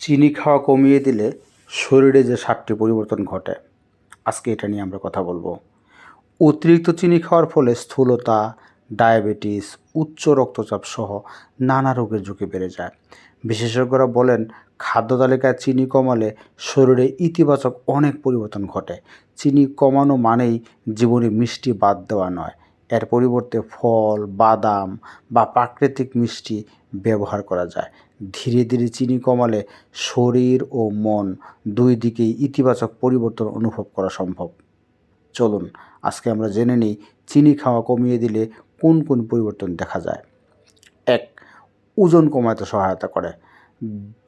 চিনি খাওয়া কমিয়ে দিলে শরীরে যে সাতটি পরিবর্তন ঘটে, আজকে এটা নিয়ে আমরা কথা বলব। অতিরিক্ত চিনি খাওয়ার ফলে স্থূলতা, ডায়াবেটিস, উচ্চ রক্তচাপ সহ নানা রোগের ঝুঁকি বেড়ে যায়। বিশেষজ্ঞরা বলেন, খাদ্য তালিকায় চিনি কমালে শরীরে ইতিবাচক অনেক পরিবর্তন ঘটে। চিনি কমানো মানেই জীবনে মিষ্টি বাদ দেওয়া নয় এর পরিবর্তে ফল, বাদাম বা প্রাকৃতিক মিষ্টি ব্যবহার করা যায়। ধীরে ধীরে চিনি কমালে শরীর ও মন দুই দিকেই ইতিবাচক পরিবর্তন অনুভব করা সম্ভব। চলুন, আজকে আমরা জেনে নিই চিনি খাওয়া কমিয়ে দিলে কোন কোন পরিবর্তন দেখা যায়। এক, ওজন কমাতে সহায়তা করে।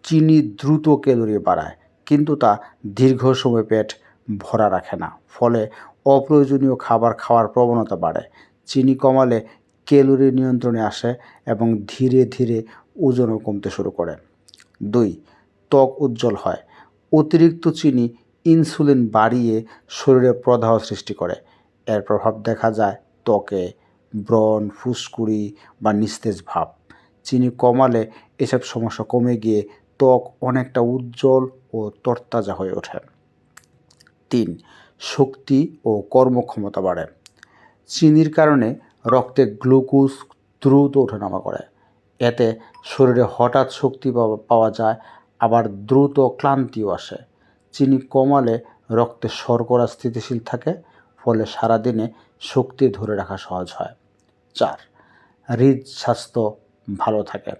চিনি দ্রুত ক্যালোরি বাড়ায়, কিন্তু তা দীর্ঘ সময় পেট ভরা রাখে না। ফলে অপ্রয়োজনীয় খাবার খাওয়ার প্রবণতা বাড়ে। চিনি কমালে ক্যালোরি নিয়ন্ত্রণে আসে এবং ধীরে ধীরে ওজনও কমতে শুরু করে। দুই, ত্বক উজ্জ্বল হয়। অতিরিক্ত চিনি ইনসুলিন বাড়িয়ে শরীরে প্রদাহ সৃষ্টি করে। এর প্রভাব দেখা যায় ত্বকে, ব্রণ, ফুসকুড়ি বা নিস্তেজ ভাব। চিনি কমালে এসব সমস্যা কমে গিয়ে ত্বক অনেকটা উজ্জ্বল ও তরতাজা হয়ে ওঠে। তিন, শক্তি ও কর্মক্ষমতা বাড়ে। চিনির কারণে রক্তে গ্লুকোজ দ্রুত ওঠানামা করে। এতে শরীরে হঠাৎ শক্তি পাওয়া যায়, আবার দ্রুত ক্লান্তিও আসে। চিনি কমালে রক্তে শর্করা স্থিতিশীল থাকে, ফলে সারাদিনে শক্তি ধরে রাখা সহজ হয়। চার, হৃদ স্বাস্থ্য ভালো থাকে।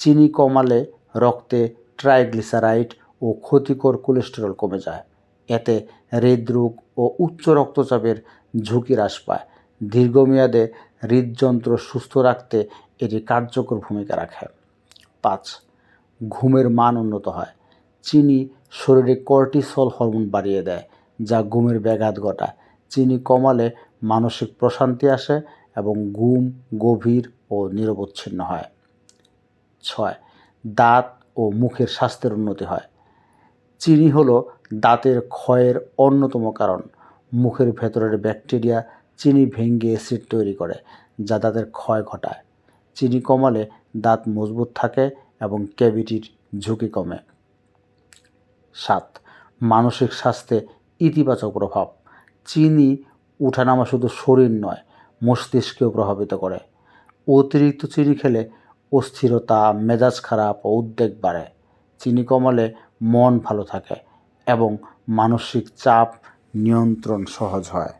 চিনি কমালে রক্তে ট্রাইগ্লিসারাইড ও ক্ষতিকর কোলেস্টেরল কমে যায়। এতে হৃদরোগ ও উচ্চ রক্তচাপের ঝুঁকি হ্রাস পায়। দীর্ঘমেয়াদে হৃদযন্ত্র সুস্থ রাখতে এটি কার্যকর ভূমিকা রাখে। পাঁচ, ঘুমের মান উন্নত হয়। চিনি শরীরে কর্টিসল হরমোন বাড়িয়ে দেয়, যা ঘুমের ব্যাঘাত ঘটায়। চিনি কমালে মানসিক প্রশান্তি আসে এবং ঘুম গভীর ও নিরবচ্ছিন্ন হয়। ছয়, দাঁত ও মুখের স্বাস্থ্যের উন্নতি হয়। চিনি হলো দাঁতের ক্ষয়ের অন্যতম কারণ। মুখের ভেতরের ব্যাকটেরিয়া চিনি ভেঙে অ্যাসিড তৈরি করে, যা দাঁতের ক্ষয় ঘটায়। চিনি কমালে দাঁত মজবুত থাকে এবং ক্যাভিটির ঝুঁকি কমে। সাত, মানসিক স্বাস্থ্যে ইতিবাচক প্রভাব। চিনি উঠানামা শুধু শরীর নয়, মস্তিষ্কেও প্রভাবিত করে। অতিরিক্ত চিনি খেলে অস্থিরতা, মেজাজ খারাপ ও উদ্বেগ বাড়ে। চিনি কমালে মন ভালো থাকে এবং মানসিক চাপ নিয়ন্ত্রণ সহজ হয়।